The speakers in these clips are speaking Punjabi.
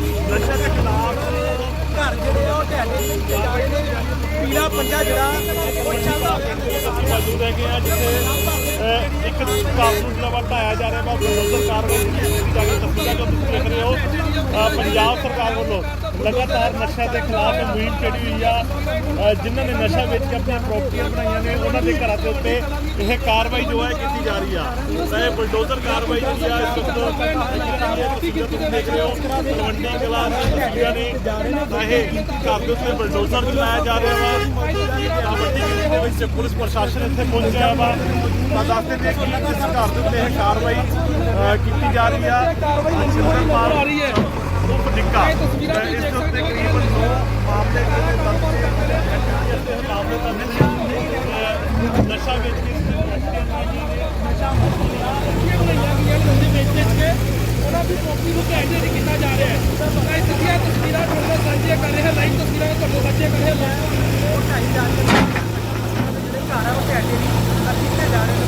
ਨਸ਼ੇ ਦੇ ਖਿਲਾਫ ਘਰ ਜਿਹੜੇ ਆ ਉਹ ਢਹਿ ਦਿੱਤੇ ਜਾ ਰਹੇ ਨੇ। ਪੀਲਾ ਪੰਜਾ ਜਿਹੜਾ, ਉਹ ਚੱਲਦਾ ਅਸੀਂ ਮੌਜੂਦ ਹੈਗੇ ਆ, ਜਿੱਥੇ ਇੱਕ ਕਾਨੂੰਨ ਜਿਹੜਾ ਢਾਇਆ ਜਾ ਰਿਹਾ ਵਾ ਬਲਡੋਜ਼ਰ ਕਾਰਵਾਈ ਕੀਤੀ ਜਾ ਰਹੀ ਤਸਵੀਰਾਂ ਜੋ ਤੁਸੀਂ ਦੇਖ ਰਹੇ ਪੰਜਾਬ ਸਰਕਾਰ ਵੱਲੋਂ ਲਗਾਤਾਰ ਨਸ਼ਾ ਦੇ ਖਿਲਾਫ ਮੁਹਿੰਮ ਛੇੜੀ ਹੋਈ ਆ ਅਹ, ਜਿਨ੍ਹਾਂ ਨੇ ਨਸ਼ਾ ਵੇਚ ਕੇ ਆਪਣੀਆਂ ਪ੍ਰਾਪਰਟੀਆਂ ਬਣਾਈਆਂ ਨੇ ਉਹਨਾਂ ਦੇ ਘਰਾਂ ਦੇ ਉੱਤੇ ਇਹ ਕਾਰਵਾਈ ਜੋ ਹੈ ਕੀਤੀ ਜਾ ਰਹੀ ਆ। ਤਾਂ ਇਹ ਬਲਡੋਜ਼ਰ ਕਾਰਵਾਈ ਜਿਹੜੀ ਆ ਇਸ ਵਕਤ ਤੁਸੀਂ ਦੇਖ ਰਹੇ ਹੋ ਤਲਵੰਡੀ ਕਲਾ ਦੀਆਂ ਨੇ ਤਾਂ ਇਹ ਘਰ ਦੇ ਉੱਤੇ ਬਲਡੋਜ਼ਰ ਵੀ ਲਾਇਆ ਜਾ ਰਿਹਾ ਵਾ। ਤਾਂ ਵੱਡੀ ਗਿਣਤੀ ਦੇ ਵਿੱਚ ਪੁਲਿਸ ਪ੍ਰਸ਼ਾਸਨ ਇੱਥੇ ਪਹੁੰਚਿਆ ਵਾ। ਤਾਂ ਦੱਸਦੇ ਨੇ ਕਿ ਇਸ ਘਰ ਦੇ ਉੱਤੇ ਇਹ ਕਾਰਵਾਈ ਕੀਤੀ ਜਾ ਰਹੀ ਆ। ਸਿਮਰਨਪਾਲ ਆ ਉਪ ਨਿੱਕਾ ਇਸ ਦੇ ਉੱਤੇ ਕਰੀਬ 9 ਮਾਮਲੇ ਜਿਹੜੇ ਦਰਜ ਮਾਮਲੇ ਦਰਜ ਨੇ। ਅਹ, ਨਸ਼ਾ ਵੇਚ ਕੇ ਉਹਨਾਂ ਦੀ ਕਾਪੀ ਨੂੰ ਕੈਂਡੇ ਨਹੀਂ ਕੀਤਾ ਜਾ ਰਿਹਾ ਹੈ। ਤਾਂ ਇਹ ਸਿੱਧੀਆਂ ਤਸਵੀਰਾਂ ਤੁਹਾਨੂੰ ਨਾਲ ਸਾਂਝੀਆਂ ਕਰ ਰਹੇ ਹਾਂ ਲਾਈਵ ਤਸਵੀਰਾਂ ਤੁਹਾਨੂੰ ਸਾਂਝੀਆਂ ਕਰ ਰਹੇ ਹਾਂ ਉਹ ਢਾਈ ਜਾ ਰਹੇ ਨੇ ਜਿਹੜੇ ਘਰ ਆ ਉਹ ਨਹੀਂ ਅਸੀਂ ਕਿੱਥੇ ਜਾ ਰਹੇ ਨੇ?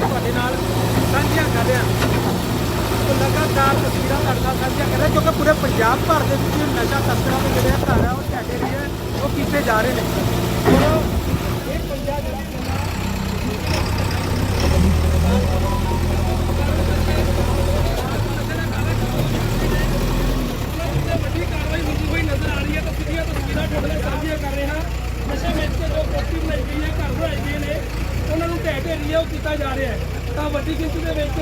ਤੁਹਾਡੇ ਨਾਲ ਸਾਂਝੀਆਂ ਕਰ ਰਹੇ ਲਗਾਤਾਰ ਤਸਵੀਰਾਂ ਤੁਹਾਡੇ ਨਾਲ ਸਾਂਝੀਆਂ ਕਰ ਰਿਹਾ, ਕਿਉਂਕਿ ਪੂਰੇ ਪੰਜਾਬ ਭਰ ਦੇ ਵਿੱਚ ਨਸ਼ਾ ਤਸਕਰਾਂ ਦੇ ਜਿਹੜੇ ਘਰ ਆ, ਉਹ ਢਹਿ ਰਹੇ ਹੈ ਉਹ ਕੀਤੇ ਜਾ ਰਹੇ ਨੇ। ਔਰ ਇਹ ਪੰਜਾਬ ਜਿਹੜਾ ਵੱਡੀ ਕਾਰਵਾਈ ਹੁੰਦੀ ਹੋਈ ਨਜ਼ਰ ਆ ਰਹੀ ਹੈ ਤਾਂ ਸਿੱਧੀਆਂ ਤਸਵੀਰਾਂ ਤੁਹਾਡੇ ਨਾਲ ਸਾਂਝੀਆਂ ਕਰ ਰਹੇ ਹਾਂ ਨਸ਼ੇ ਵੇਚ ਕੇ ਜੋ ਕਾਪੀ ਬਣਾਈ ਗਈ ਹੈ ਘਰ ਬਣਾਏ ਗਏ ਨੇ ਉਹਨਾਂ ਨੂੰ ਢਹਿ ਢੇਰੀ ਉਹ ਕੀਤਾ ਜਾ ਰਿਹਾ ਹੈ। ਤਾਂ ਵੱਡੀ ਗਿਣਤੀ ਦੇ ਵਿੱਚ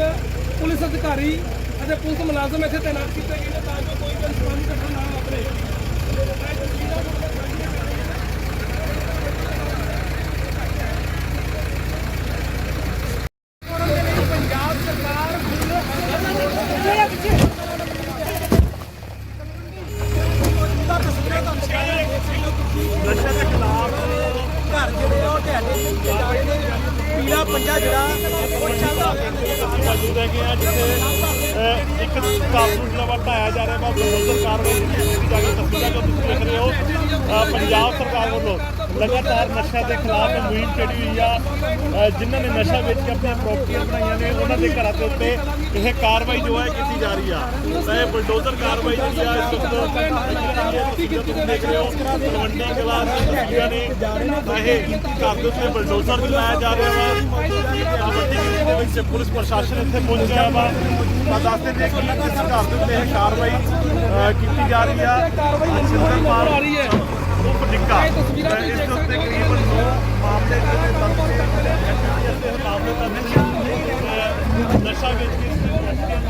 ਪੁਲਿਸ ਅਧਿਕਾਰੀ ਅਤੇ ਪੁਲਿਸ ਮੁਲਾਜ਼ਮ ਇੱਥੇ ਤੈਨਾਤ ਕੀਤੇ ਗਏ ਨੇ ਤਾਂ ਜੋ ਕੋਈ ਵੀ ਅਨਸਮਾਨੀ ਘਟਨਾ ਨਾ ਵਾਪਰੇ ਇਹ ਤਸਵੀਰਾਂ ਤੁਹਾਡੇ ਨਾਲ ਸਾਂਝੀਆਂ ਕਰ ਰਹੇ ਹਾਂ ਪੰਜਾਬ ਸਰਕਾਰ ਨਸ਼ੇ ਦੇ ਖਿਲਾਫ ਘਰ ਜਿਹੜੇ ਆ ਉਹ ਢਹਿ ਦਿੱਤੇ ਜਾ ਰਹੇ ਨੇ ਪੀਲਾ ਪੰਜਾ ਜਿਹੜਾ ਉਹ ਚੱਲਦਾ ਅਸੀਂ ਮੌਜੂਦ ਹੈਗੇ ਆ ਜਿੱਥੇ ਅਹ, ਇੱਕ ਕਾਨੂੰਨ ਜਿਹੜਾ ਢਾਇਆ ਜਾ ਰਿਹਾ ਵਾ ਬਲਡੋਜ਼ਰ ਕਾਰਵਾਈ ਕੀਤੀ ਜਾ ਰਹੀ ਤਸਵੀਰਾਂ ਜੋ ਤੁਸੀਂ ਦੇਖ ਰਹੇ ਹੋ ਅਹ, ਪੰਜਾਬ ਸਰਕਾਰ ਵੱਲੋਂ ਲਗਾਤਾਰ ਨਸ਼ਾ ਦੇ ਖਿਲਾਫ ਮੁਹਿੰਮ ਛੇੜੀ ਹੋਈ ਆ ਜਿਨ੍ਹਾਂ ਨੇ ਨਸ਼ਾ ਵੇਚ ਕੇ ਆਪਣੀਆਂ ਪ੍ਰਾਪਰਟੀਆਂ ਬਣਾਈਆਂ ਨੇ ਉਹਨਾਂ ਦੇ ਘਰਾਂ ਦੇ ਉੱਤੇ ਇਹ ਕਾਰਵਾਈ ਜੋ ਹੈ ਕੀਤੀ ਜਾ ਰਹੀ ਆ। ਤਾਂ ਇਹ ਬਲਡੋਜ਼ਰ ਕਾਰਵਾਈ ਜਿਹੜੀ ਆ ਇਸ ਵਕਤ ਤੁਸੀਂ ਦੇਖ ਰਹੇ ਹੋ ਤਲਵੰਡੀ ਕਲਾ ਦੀਆਂ ਤਸਵੀਰਾਂ ਨੇ ਇਹ ਘਰ ਦੇ ਉੱਤੇ ਬਲਡੋਜ਼ਰ ਵੀ ਲਾਇਆ ਜਾ ਰਿਹਾ ਵਾ। ਦੇ ਵਿੱਚ ਪੁਲਿਸ ਪ੍ਰਸ਼ਾਸਨ ਇੱਥੇ ਪਹੁੰਚਿਆ ਵਾ। ਤਾਂ ਦੱਸਦੇ ਨੇ ਕਿ ਇਸ ਘਰ ਦੇ ਉੱਤੇ ਇਹ ਕਾਰਵਾਈ ਕੀਤੀ ਜਾ ਰਹੀ ਆ। ਸਿਮਰਨਪਾਲ ਆ ਰਹੀ ਹੈ। ਉਪ ਨਿੱਕਾ ਇਹ ਤਸਵੀਰਾਂ ਤੁਸੀਂ ਇਸ ਦੇਖ ਦੇ ਉੱਤੇ ਕਰੀਬ 9 ਮਾਮਲੇ ਜਿਹੜੇ ਦਰਜ ਹੋਏ ਨੇ ਐਨਡੀਪੀਐਸ ਦੇ ਮਾਮਲੇ ਦਰਜ ਨੇ ਅਹ, ਨਸ਼ਾ ਵੇਚ ਕੇ ਕਾਪੀਆਂ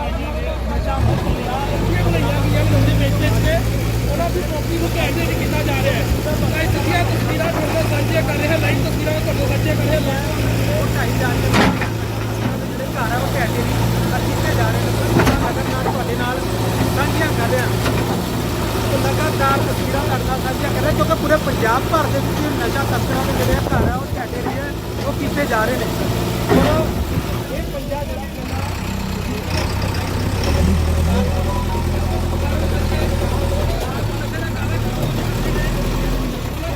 ਬਣਾਈਆਂ ਗਈਆਂ ਨੇ ਉਹਦੇ ਵਿੱਚ ਵਿੱਚ ਕੇ ਉਹਨਾਂ ਦੀ ਕਾਪੀ ਨੂੰ ਕੈਂਡੇ ਨਹੀਂ ਕੀਤਾ ਜਾ ਰਿਹਾ ਹੈ। ਤਾਂ ਇਹ ਸਿੱਧੀਆਂ ਤਸਵੀਰਾਂ ਤੁਹਾਨੂੰ ਸਾਂਝੀਆਂ ਕਰ ਰਹੇ ਹਾਂ। ਲਾਈਵ ਤਸਵੀਰਾਂ ਤੁਹਾਨੂੰ ਸਾਂਝੀਆਂ ਕਰ ਰਹੇ ਹਾਂ। ਉਹ ਢਾਈ ਜਾ ਰਹੇ ਨੇ ਜਿਹੜੇ ਘਰ ਆ ਉਹ ਢਹਿ ਨਹੀਂ ਅਸੀਂ ਕਿੱਥੇ ਜਾ ਰਹੇ ਨੇ ਨਗਰ ਨਾਲ ਤੁਹਾਡੇ ਨਾਲ ਸਾਂਝੀਆਂ ਕਰ ਰਹੇ ਹਾਂ। ਉਹ ਲਗਾਤਾਰ ਤਸਵੀਰਾਂ ਤੁਹਾਡੇ ਕਰ ਰਿਹਾ, ਕਿਉਂਕਿ ਪੂਰੇ ਪੰਜਾਬ ਭਰ ਦੇ ਵਿੱਚ ਨਸ਼ਾ ਤਸਕਰਾਂ ਦੇ ਜਿਹੜੇ ਘਰ ਆ, ਉਹ ਢਹਿ ਰਹੇ ਹੈ ਉਹ ਕੀਤੇ ਜਾ ਰਹੇ ਨੇ। ਔਰ ਇਹ ਪੰਜਾਬ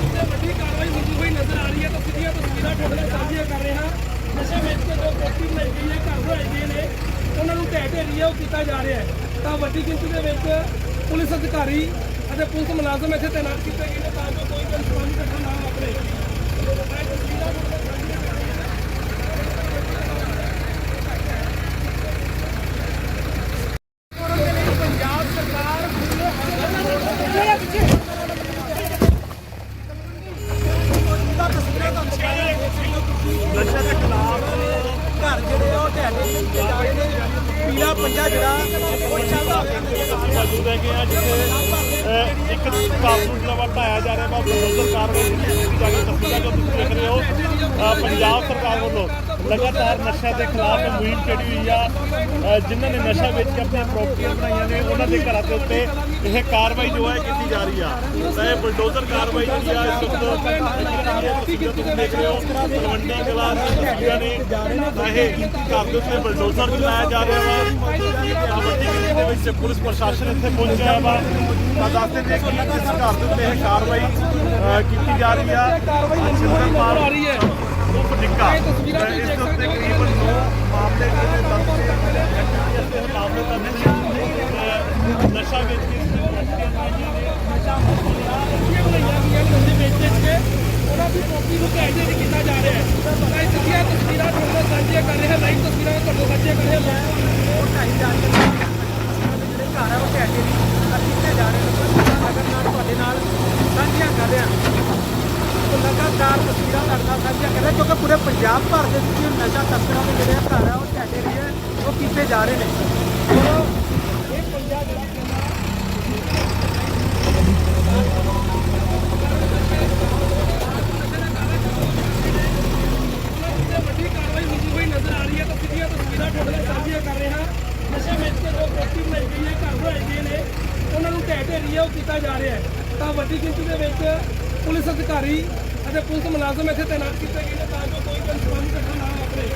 ਜਿਹੜਾ ਵੱਡੀ ਕਾਰਵਾਈ ਹੁੰਦੀ ਹੋਈ ਨਜ਼ਰ ਆ ਰਹੀ ਹੈ ਤਾਂ ਸਿੱਧੀਆਂ ਤਸਵੀਰਾਂ ਤੁਹਾਡੇ ਸਾਂਝੀਆਂ ਕਰ ਰਹੇ ਹਾਂ ਨਸ਼ੇ ਵੇਚ ਕੇ ਜੋ ਕਾਪੀ ਬਣਾਈ ਗਈ ਹੈ ਘਰ ਬਣਾਏ ਗਏ ਨੇ ਉਹਨਾਂ ਨੂੰ ਢਹਿ ਢੇਰੀ ਉਹ ਕੀਤਾ ਜਾ ਰਿਹਾ ਹੈ। ਤਾਂ ਵੱਡੀ ਗਿਣਤੀ ਦੇ ਵਿੱਚ ਪੁਲਿਸ ਅਧਿਕਾਰੀ ਪੁਲਿਸ ਮੁਲਾਜ਼ਮ ਇੱਥੇ ਤੈਨਾਤ ਕੀਤੇ ਗਏ ਨੇ ਤਾਂ ਜੋ ਕੋਈ ਵੀ ਨਾ ਵਾਪਰੇ ਇਹ ਤਸਵੀਰਾਂ ਤੁਹਾਡੇ ਨਾਲ ਸਾਂਝੀਆਂ ਕਰ ਰਹੇ ਹਾਂ ਪੰਜਾਬ ਸਰਕਾਰ ਨਸ਼ੇ ਦੇ ਖਿਲਾਫ ਘਰ ਜਿਹੜੇ ਆ ਉਹ ਢਹਿ ਦਿੱਤੇ ਜਾ ਰਹੇ ਨੇ ਪੀਲਾ ਪੰਜਾ ਜਿਹੜਾ ਉਹ ਚੱਲਦਾ ਅਸੀਂ ਮੌਜੂਦ ਹੈਗੇ ਆ ਜਿੱਥੇ ਅਹ, ਇੱਕ ਕਾਨੂੰਨ ਜਿਹੜਾ ਢਾਇਆ ਜਾ ਰਿਹਾ ਵਾ ਬਲਡੋਜ਼ਰ ਕਾਰਵਾਈ ਕੀਤੀ ਜਾ ਰਹੀ ਤਸਵੀਰਾਂ ਜੋ ਤੁਸੀਂ ਦੇਖ ਰਹੇ ਹੋ ਅਹ, ਪੰਜਾਬ ਸਰਕਾਰ ਵੱਲੋਂ ਲਗਾਤਾਰ ਨਸ਼ਾ ਦੇ ਖਿਲਾਫ ਮੁਹਿੰਮ ਛੇੜੀ ਹੋਈ ਆ ਜਿਨ੍ਹਾਂ ਨੇ ਨਸ਼ਾ ਵੇਚ ਕੇ ਆਪਣੀਆਂ ਪ੍ਰਾਪਰਟੀਆਂ ਬਣਾਈਆਂ ਨੇ ਉਹਨਾਂ ਦੇ ਘਰਾਂ ਦੇ ਉੱਤੇ ਇਹ ਕਾਰਵਾਈ ਜੋ ਹੈ ਕੀਤੀ ਜਾ ਰਹੀ ਆ। ਤਾਂ ਇਹ ਬਲਡੋਜ਼ਰ ਕਾਰਵਾਈ ਜਿਹੜੀ ਆ ਇਸ ਵਕਤ ਤੁਸੀਂ ਦੇਖ ਰਹੇ ਹੋ ਤਲਵੰਡੀ ਕਲਾ ਦੀਆਂ ਨੇ ਤਾਂ ਇਹ ਘਰ ਦੇ ਉੱਤੇ ਬਲਡੋਜ਼ਰ ਵੀ ਲਾਇਆ ਜਾ ਰਿਹਾ ਵਾ। ਤਾਂ ਵੱਡੀ ਗਿਣਤੀ ਦੇ ਵਿੱਚ ਪੁਲਿਸ ਪ੍ਰਸ਼ਾਸਨ ਇੱਥੇ ਪਹੁੰਚਿਆ ਵਾ। ਤਾਂ ਦੱਸਦੇ ਨੇ ਕਿ ਇਸ ਘਰ ਦੇ ਉੱਤੇ ਇਹ ਕਾਰਵਾਈ ਕੀਤੀ ਜਾ ਰਹੀ ਆ। ਰਹੀ ਹੈ। ਉਪ ਨਿੱਕਾ। ਇਸ ਦੇ ਉੱਤੇ ਸਕਦੇ ਹੋ। ਕਰੀਬ 9 ਮਾਮਲੇ ਜਿਹੜੇ ਦਰਜ ਮਾਮਲੇ ਦਰਜ ਨੇ। ਅਹ, ਨਸ਼ਾ ਵੇਚ ਕੇ ਇਹ ਬਣਾਈਆਂ ਗਈਆਂ ਨੇ। ਉਹਦੇ ਵਿੱਚ ਕੇ ਉਹਨਾਂ ਦੀ ਕਾਪੀ ਨੂੰ ਕੈਂਡੇ ਨਹੀਂ ਕੀਤਾ ਜਾ ਰਿਹਾ ਹੈ। ਤਾਂ ਇਹ ਸਿੱਧੀਆਂ ਤਸਵੀਰਾਂ ਤੁਹਾਡੇ ਨਾਲ ਸਾਂਝੀਆਂ ਕਰ ਰਹੇ। ਹਾਂ ਲਾਈਵ ਤਸਵੀਰਾਂ ਤੁਹਾਡੇ ਸਾਂਝੀਆਂ ਕਰ ਰਹੇ। ਹਾਂ ਉਹ ਢਾਈ ਜਾ ਕੇ ਜਿਹੜੇ ਘਰ ਆ ਉਹ ਢਾਡੇ ਨਹੀਂ ਕੀਤੇ ਜਾ ਰਹੇ। ਨੇ ਨਗਰ ਨਾਲ ਤੁਹਾਡੇ ਨਾਲ ਸਾਂਝੀਆਂ ਕਰ ਰਹੇ। ਹਾਂ ਲਗਾਤਾਰ ਤਸਵੀਰਾਂ ਕਿਉਂਕਿ ਪੂਰੇ ਪੰਜਾਬ ਭਰ ਦੇ ਵਿੱਚ ਨਸ਼ਾ ਤਸਕਰਾਂ ਦੇ ਜਿਹੜੇ ਘਰ ਆ, ਉਹ ਢਾਡੇ ਰਹੇ ਆ, ਉਹ ਕੀਤੇ ਜਾ ਰਹੇ ਨੇ? ਇਹ ਪੰਜਾਬ ਜਿਹੜਾ ਵੱਡੀ ਕਾਰਵਾਈ ਹੁੰਦੀ ਹੋਈ ਨਜ਼ਰ ਆ ਰਹੀ ਹੈ ਤਾਂ ਸਿੱਧੀਆਂ ਤਸਵੀਰਾਂ ਤੁਹਾਡੇ ਨਾਲ ਸਾਂਝੀਆਂ ਕਰ ਰਹੇ ਹਾਂ ਨਸ਼ੇ ਵੇਚ ਕੇ ਜੋ ਕੋਠੀ ਬਣਾਈ ਗਈ ਹੈ ਘਰ ਬਣਾਏ ਗਏ ਨੇ ਉਹਨਾਂ ਨੂੰ ਢਹਿ ਢੇਰੀ ਹੈ ਉਹ ਕੀਤਾ ਜਾ ਰਿਹਾ ਹੈ। ਤਾਂ ਵੱਡੀ ਗਿਣਤੀ ਦੇ ਵਿੱਚ ਪੁਲਿਸ ਅਧਿਕਾਰੀ ਅਤੇ ਪੁਲਿਸ ਮੁਲਾਜ਼ਮ ਇੱਥੇ ਤਾਇਨਾਤ ਕੀਤੇ ਗਏ ਨੇ ਤਾਂ ਜੋ ਕੋਈ ਕੰਸਪਾਨੀ ਘਟਨਾ ਨਾ ਵਾਪਰੇ।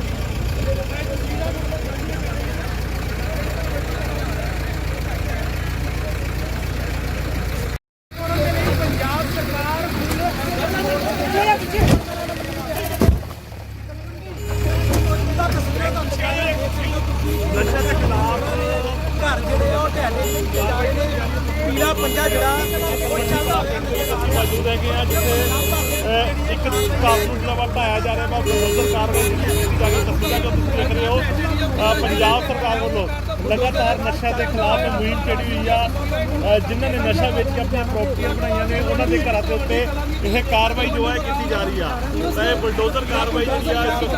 ਹਾਂ ਨਸ਼ੇ ਦੇ ਖਿਲਾਫ ਘਰ ਜਿਹੜੇ ਆ ਉਹ ਢਹਿ ਕੀਤੇ ਜਾ ਰਹੇ ਨੇ ਪੀਲਾ ਪੰਜਾ ਜਿਹੜਾ ਉਹ ਚੱਲਦਾ। ਅਸੀਂ ਮੌਜੂਦ ਹੈਗੇ ਆ ਜਿੱਥੇ ਅਹ, ਇੱਕ ਕਾਨੂੰਨ ਜਿਹੜਾ ਵਾ ਢਾਇਆ ਜਾ ਰਿਹਾ ਵਾ ਬਲਡੋਜ਼ਰ ਕਾਰਵਾਈ ਪੰਜਾਬ ਸਰਕਾਰ ਵੱਲੋਂ ਲਗਾਤਾਰ ਨਸ਼ਾ ਦੇ ਖਿਲਾਫ ਮੁਹਿੰਮ ਛੇੜੀ ਹੋਈ ਆ ਅਹ, ਜਿਨ੍ਹਾਂ ਨੇ ਨਸ਼ਾ ਵੇਚ ਕੇ ਆਪਣੀਆਂ ਪ੍ਰਾਪਰਟੀਆਂ ਬਣਾਈਆਂ ਨੇ ਉਹਨਾਂ ਦੇ ਘਰਾਂ ਦੇ ਉੱਤੇ ਇਹ ਕਾਰਵਾਈ ਜੋ ਹੈ ਕੀਤੀ ਜਾ ਰਹੀ ਆ। ਤਾਂ ਇਹ ਬਲਡੋਜ਼ਰ ਕਾਰਵਾਈ ਜਿਹੜੀ ਆ ਇਸ ਵਕਤ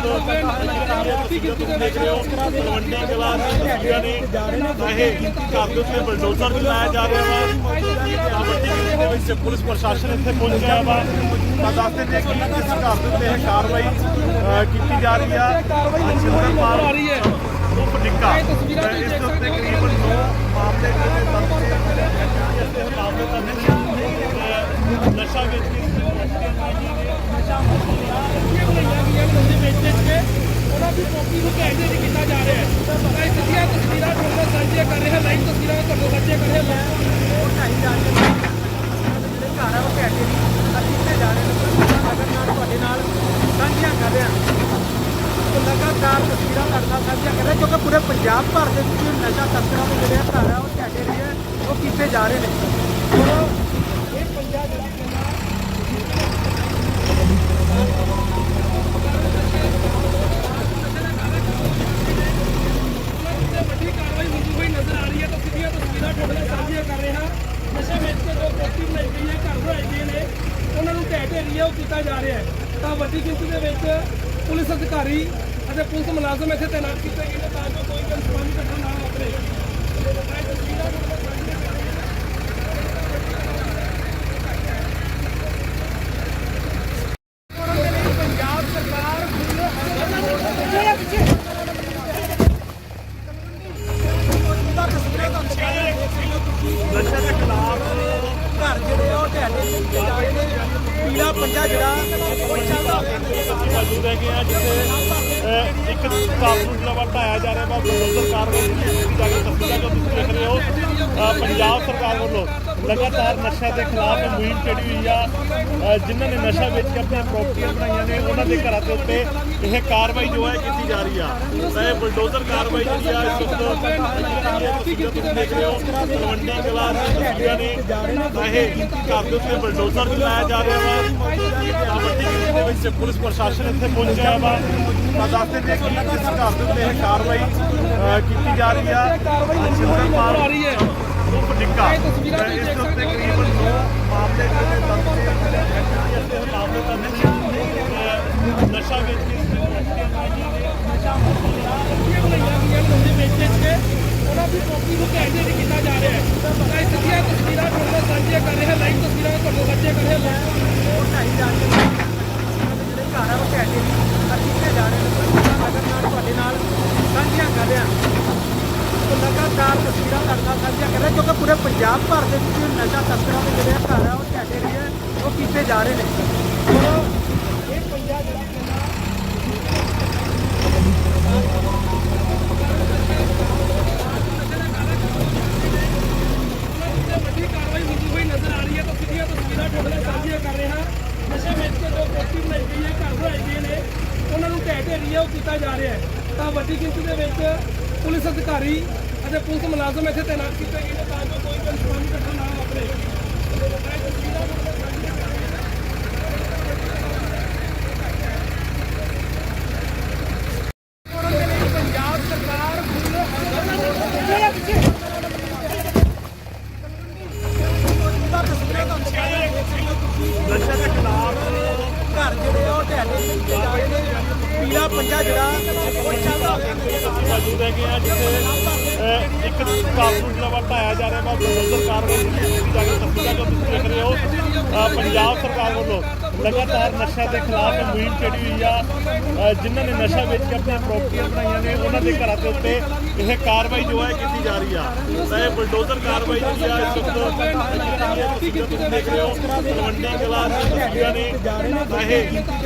ਤੁਸੀਂ ਦੇਖ ਰਹੇ ਹੋ ਤਲਵੰਡੀ ਕਲਾ ਦੀਆਂ ਨੇ ਤਾਂ ਇਹ ਘਰ ਦੇ ਉੱਤੇ ਬਲਡੋਜ਼ਰ ਵੀ ਲਾਇਆ ਜਾ ਰਿਹਾ ਵਾ। ਤਾਂ ਦੇ ਵਿੱਚ ਪੁਲਿਸ ਪ੍ਰਸ਼ਾਸਨ ਇੱਥੇ ਪਹੁੰਚਿਆ ਵਾ। ਤਾਂ ਦੱਸਦੇ ਨੇ ਕਿ ਇਸ ਘਰ ਦੇ ਉੱਤੇ ਇਹ ਕਾਰਵਾਈ ਕੀਤੀ ਜਾ ਰਹੀ ਆ। ਸਿੰਦਰਪਾਲ ਆ ਉਪ ਨਿੱਕਾ ਇਸ ਦੇ ਉੱਤੇ। ਕਰੀਬਨ 9 ਮਾਮਲੇ ਜਿਹੜੇ ਦਰਜ ਨੇ ਇਸ ਦੇ ਮਾਮਲੇ ਤਾਂ ਨਹੀਂ ਨਸ਼ਾ ਵੇਚ ਕੇ ਇਹ ਬਣਾਈਆਂ ਗਈਆਂ ਨੇ ਉਹਦੇ ਵਿੱਚ ਕੇ ਉਹਨਾਂ ਦੀ ਕਾਪੀ ਨੂੰ ਕੈਂਡੇ ਨਹੀਂ ਕੀਤਾ ਜਾ ਰਿਹਾ ਹੈ ਤਾਂ ਇਹ ਸਿੱਧੀਆਂ ਤਸਵੀਰਾਂ ਤੁਹਾਡੇ ਨਾਲ ਸਾਂਝੀਆਂ ਕਰ ਰਹੇ ਹਾਂ ਲਾਈਵ ਤਸਵੀਰਾਂ ਤੁਹਾਡੇ ਨਾਲ ਸਾਂਝੀਆਂ ਕਰ ਰਹੇ ਹਾਂ ਉਹ ਢਾਈ ਜਾ ਕੇ ਜਿਹੜੇ ਘਰ ਆ ਉਹ ਢਹਿ ਨਹੀਂ ਕੀਤੇ ਜਾ ਰਹੇ ਨੇ ਨਗਰ ਨਾਲ ਤੁਹਾਡੇ ਨਾਲ ਸਾਂਝੀਆਂ ਕਰ ਰਹੇ ਹਾਂ ਉਹ ਲਗਾਤਾਰ ਤਸਵੀਰਾਂ ਤੁਹਾਡੇ ਨਾਲ ਸਾਂਝੀਆਂ ਕਰ ਰਹੇ ਹਾਂ ਕਿਉਂਕਿ ਪੂਰੇ ਪੰਜਾਬ ਭਰ ਦੇ ਵਿੱਚ ਨਸ਼ਾ ਤਸਕਰਾਂ ਦੇ ਜਿਹੜੇ ਘਰ ਆ, ਉਹ ਢਹਿ ਰਹੇ ਆ, ਉਹ ਕੀਤੇ ਜਾ ਰਹੇ ਨੇ। ਇਹ ਪੰਜਾਬ ਜਿਹੜਾ ਵੱਡੀ ਕਾਰਵਾਈ ਹੁੰਦੀ ਹੋਈ ਨਜ਼ਰ ਆ ਰਹੀ ਹੈ ਤਾਂ ਸਿੱਧੀਆਂ ਤਸਵੀਰਾਂ ਤੁਹਾਡੇ ਨਾਲ ਸਾਂਝੀਆਂ ਕਰ ਰਹੇ ਹਾਂ ਨਸ਼ੇ ਵਿੱਚ ਕੇ ਜੋ ਕੋਠੀ ਬਣਾਈ ਗਈ ਹੈ ਘਰ ਬਣਾਏ ਗਏ ਨੇ ਉਹਨਾਂ ਨੂੰ ਢਹਿ ਢੇਰੀ ਹੈ ਉਹ ਕੀਤਾ ਜਾ ਰਿਹਾ ਹੈ। ਤਾਂ ਵੱਡੀ ਗਿਣਤੀ ਦੇ ਵਿੱਚ ਪੁਲਿਸ ਅਧਿਕਾਰੀ ਅਤੇ ਪੁਲਿਸ ਮੁਲਾਜ਼ਮ ਇੱਥੇ ਤੈਨਾਤ ਕੀਤੇ ਗਏ ਨੇ ਤਾਂ ਜੋ ਕੋਈ ਕੰਸਪਾਨੀ ਘਟਨਾ ਨਾ ਵਾਪਰੇ। ਤਸਵੀਰਾਂ ਤੁਹਾਡੇ ਪੰਜਾਬ ਸਰਕਾਰ ਨਸ਼ੇ ਦੇ ਖਿਲਾਫ ਘਰ ਜਿਹੜੇ ਆ ਉਹ ਢਹਿ ਕੀਤੇ ਜਾ ਰਹੇ ਨੇ ਪੀਲਾ ਪੰਜਾ ਜਿਹੜਾ ਉਹ ਚੱਲਦਾ ਅਸੀਂ ਮੌਜੂਦ ਹੈਗੇ ਆ ਜਿੱਥੇ ਇੱਕ ਕਾਨੂੰਨ ਜਿਹੜਾ ਵਾ ਢਾਇਆ ਜਾ ਰਿਹਾ ਵਾ ਬਲਡੋਜ਼ਰ ਕਾਰਵਾਈ ਕੀਤੀ ਜਾ ਰਹੀ ਤਸਵੀਰਾਂ ਜੋ ਤੁਸੀਂ ਦੇਖ ਰਹੇ ਹੋ ਪੰਜਾਬ ਸਰਕਾਰ ਵੱਲੋਂ। ਲਗਾਤਾਰ ਨਸ਼ਾ ਦੇ ਖਿਲਾਫ ਮੁਹਿੰਮ ਛੇੜੀ ਹੋਈ ਆ ਜਿਨ੍ਹਾਂ ਨੇ ਨਸ਼ਾ ਵੇਚ ਕੇ ਆਪਣੀਆਂ ਪ੍ਰਾਪਰਟੀਆਂ ਬਣਾਈਆਂ ਨੇ ਉਹਨਾਂ ਦੇ ਘਰਾਂ ਦੇ ਉੱਤੇ ਇਹ ਕਾਰਵਾਈ ਜੋ ਹੈ ਕੀਤੀ ਜਾ ਰਹੀ ਆ। ਇਹ ਬਲਡੋਜ਼ਰ ਕਾਰਵਾਈ ਜਿਹੜੀ ਆ ਇਸ ਵਕਤ ਤਸਵੀਰਾਂ ਤੁਸੀਂ ਦੇਖ ਰਹੇ ਹੋ ਤਲਵੰਡੀ ਕਲਾ ਦੀਆਂ ਤਸਵੀਰਾਂ ਨੇ ਤਾਂ ਇਹ ਘਰ ਦੇ ਉੱਤੇ ਬਲਡੋਜ਼ਰ ਵੀ ਲਾਇਆ ਜਾ ਰਿਹਾ ਵਾ। ਤਾਂ ਵੱਡੀ ਗਿਣਤੀ ਦੇ ਵਿੱਚ ਪੁਲਿਸ ਪ੍ਰਸ਼ਾਸਨ ਇੱਥੇ ਪਹੁੰਚਿਆ ਵਾ। ਤਾਂ ਦੱਸਦੇ ਨੇ ਕਿ ਇਸ ਘਰ ਦੇ ਉੱਤੇ ਇਹ ਕਾਰਵਾਈ ਕੀਤੀ ਜਾ ਰਹੀ ਆ। ਸਿੰਦਰਪਾਲ ਆ ਰਹੀ ਹੈ। ਨਿੱਕਾ ਇਹ ਤਸਵੀਰਾਂ ਤੁਸੀਂ ਦੇ ਦੇਖ ਸਕਦੇ ਹੋ। 9 ਮਾਮਲੇ ਨੇ ਇਸ ਦੇ ਮਾਮਲੇ ਨਹੀਂ ਨਸ਼ਾ ਵੇਚ ਕੇ ਇਹ ਬਣਾਈਆਂ ਗਈਆਂ ਨੇ ਉਹਦੇ ਵਿੱਚ ਕੇ ਉਹਨਾਂ ਦੀ ਕਾਪੀ ਨੂੰ ਕੈਂਡੇ ਨਹੀਂ ਕੀਤਾ ਜਾ ਰਿਹਾ ਹੈ ਤਾਂ ਇਹ ਸਿੱਧੀਆਂ ਤਸਵੀਰਾਂ ਤੁਹਾਡੇ ਨਾਲ ਸਾਂਝੀਆਂ ਕਰ ਰਹੇ ਹਾਂ ਲਾਈਵ ਤਸਵੀਰਾਂ ਤੁਹਾਡੇ ਨਾਲ ਸਾਂਝੀਆਂ ਕਰ ਰਹੇ ਹਾਂ ਉਹ ਢਾਈ ਜਾ ਕੇ ਜਿਹੜੇ ਘਰ ਆ ਉਹ ਢਹਿ ਕੀਤੇ ਜਾ ਰਹੇ ਨੇ ਨਗਰ ਨਾਲ ਤੁਹਾਡੇ ਨਾਲ ਸਾਂਝੀਆਂ ਕਰ ਰਹੇ ਹਾਂ ਉਹ ਲਗਾਤਾਰ ਤਸਵੀਰਾਂ ਤੁਹਾਡੇ ਨਾਲ ਸਾਂਝੀਆਂ ਕਰ ਰਹੇ ਹਾਂ, ਕਿਉਂਕਿ ਪੂਰੇ ਪੰਜਾਬ ਭਰ ਦੇ ਵਿੱਚ ਨਸ਼ਾ ਤਸਕਰਾਂ ਦੇ ਜਿਹੜੇ ਘਰ ਆ, ਉਹ ਢਹਿ ਰਹੇ ਆ ਉਹ ਕੀਤੇ ਜਾ ਰਹੇ ਨੇ। ਇਹ ਪੰਜਾਬ ਜਿਹੜਾ ਵੱਡੀ ਕਾਰਵਾਈ ਹੁੰਦੀ ਹੋਈ ਨਜ਼ਰ ਆ ਰਹੀ ਹੈ ਤਾਂ ਸਿੱਧੀਆਂ ਤਸਵੀਰਾਂ ਤੁਹਾਡੇ ਨਾਲ ਸਾਂਝੀਆਂ ਕਰ ਰਹੇ ਹਾਂ ਨਸ਼ੇ ਵਿੱਚ ਜੋ ਕੋਠੀ ਬਣਾਈ ਗਈ ਹੈ ਘਰ ਬਣਾਏ ਗਏ ਨੇ ਉਹਨਾਂ ਨੂੰ ਢਹਿ ਢੇਰੀ ਹੈ ਉਹ ਕੀਤਾ ਜਾ ਰਿਹਾ ਹੈ। ਤਾਂ ਵੱਡੀ ਗਿਣਤੀ ਦੇ ਵਿੱਚ ਪੁਲਿਸ ਅਧਿਕਾਰੀ ਅਤੇ ਪੁਲਿਸ ਮੁਲਾਜ਼ਮ ਇੱਥੇ ਤਾਇਨਾਤ ਕੀਤੇ ਗਏ ਨੇ ਤਾਂ ਜੋ ਕੋਈ ਕੰਸਪਾਨੀ ਘਟਨਾ ਨਾ ਵਾਪਰੇ ਪੰਜਾਬ ਸਰਕਾਰ ਨਸ਼ੇ ਦੇ ਖਿਲਾਫ ਘਰ ਜਿਹੜੇ ਆ ਉਹ ਢਹਿ ਦਿੱਤੇ ਜਾ ਰਹੇ ਨੇ ਪੀਲਾ ਪੰਜਾ ਜਿਹੜਾ ਉਹ ਚੱਲਦਾ ਮੌਜੂਦ ਹੈਗੇ ਆ ਜਿੱਥੇ ਅਹ, ਇੱਕ ਕਾਰਤੂਸ ਜਿਹੜਾ ਵਾ ਢਾਇਆ ਜਾ ਰਿਹਾ ਵਾ ਬਲਡੋਜ਼ਰ ਕਾਰਵਾਈ ਜਿਹੜੀ ਜਾ ਕੇ ਤਸਵੀਰਾਂ ਜੋ ਤੁਸੀਂ ਦੇਖ ਰਹੇ ਹੋ ਅਹ, ਪੰਜਾਬ ਸਰਕਾਰ ਵੱਲੋਂ ਲਗਾਤਾਰ ਨਸ਼ਾ ਦੇ ਖਿਲਾਫ ਮੁਹਿੰਮ ਚੜੀ ਹੋਈ ਆ ਅਹ, ਜਿਨ੍ਹਾਂ ਨੇ ਨਸ਼ਾ ਵੇਚ ਕੇ ਆਪਣੀਆਂ ਪ੍ਰਾਪਰਟੀਆਂ ਬਣਾਈਆਂ ਨੇ ਉਹਨਾਂ ਦੇ ਘਰਾਂ ਦੇ ਉੱਤੇ ਇਹ ਕਾਰਵਾਈ ਜੋ ਹੈ ਕੀਤੀ ਜਾ ਰਹੀ ਆ। ਤਾਂ ਇਹ ਬਲਡੋਜ਼ਰ ਕਾਰਵਾਈ ਜਿਹੜੀ ਆ ਇਸ ਵਕਤ ਤੁਸੀਂ ਦੇਖ ਰਹੇ ਹੋ ਤਲਵੰਡੀ ਕਲਾ ਦੀਆਂ ਨੇ ਇਹ